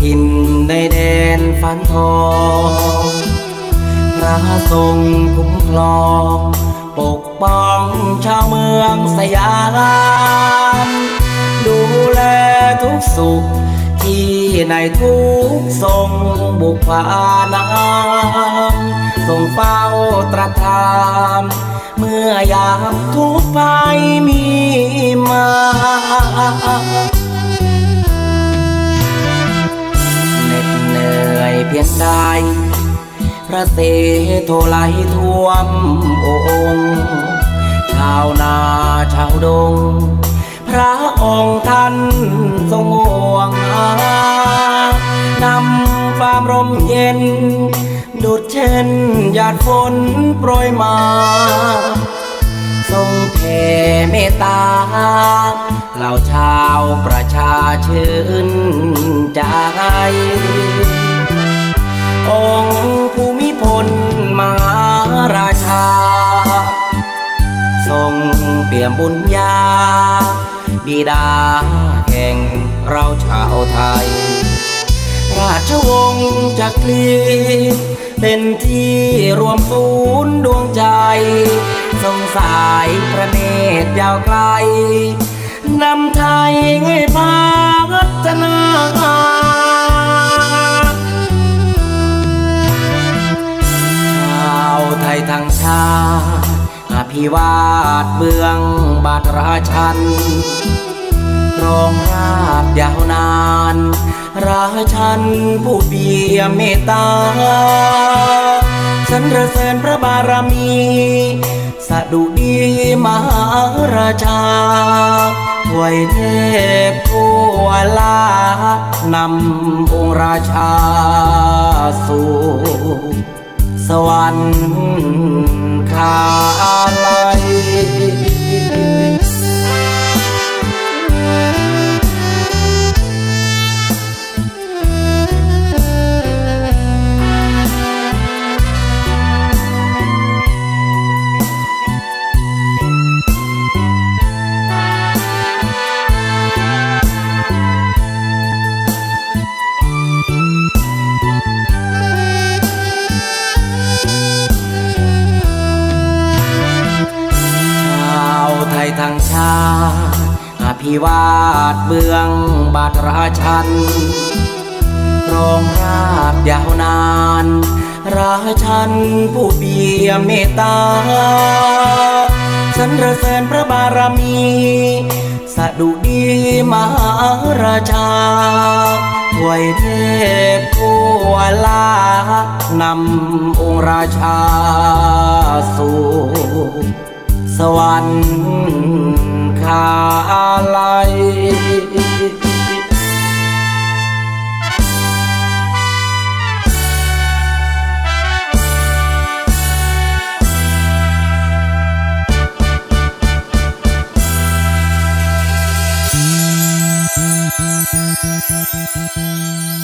ถิ่นในแดนฝันทองพระทรงคุ้มครอง ปกป้องชาวเมืองสยามดูแลทุกสุข ที่ในทุกทรงบุกผานำทรงเฝ้าตรัสถามเมื่อยามทุกภัยมีมา พระเสโทไหลท่วมองค์ชาวนาชาวดง พระองค์ท่านทรงห่วงหานำความร่มเย็น ดุดเช่นหยาดฝนโปรยมาทรงแผ่เมตตาเหล่าชาวประชาชื่นใจอ เปี่ยมบุญญา บิดาแห่งเราชาวไทย ราชวงศ์จักรีเป็นที่รวมศูนย์ดวงใจ ทรงสายพระเนตรยาวไกล นำไทยให้พัฒนาชาวไทยทั้งชาติ ภิวาทเมืองบาทราชันครองราชยาวนาน ราชันผู้เบียเมตตาสรรเสริญพระบารมีสดุดีมหาราชาถวยเทพทั่วลานำองค์ราชาสู่สวรรค์คาาวไทยทั้งชาติอภิวาทเมืองบาทราชันครองราชยาวนาน ราชันผู้เบียเมตตา สรรเสริญพระบารมีสดุดีมหาราชา วยเทพผู้ลานำองค์ราชาสู่สวรรค์คาลัย Música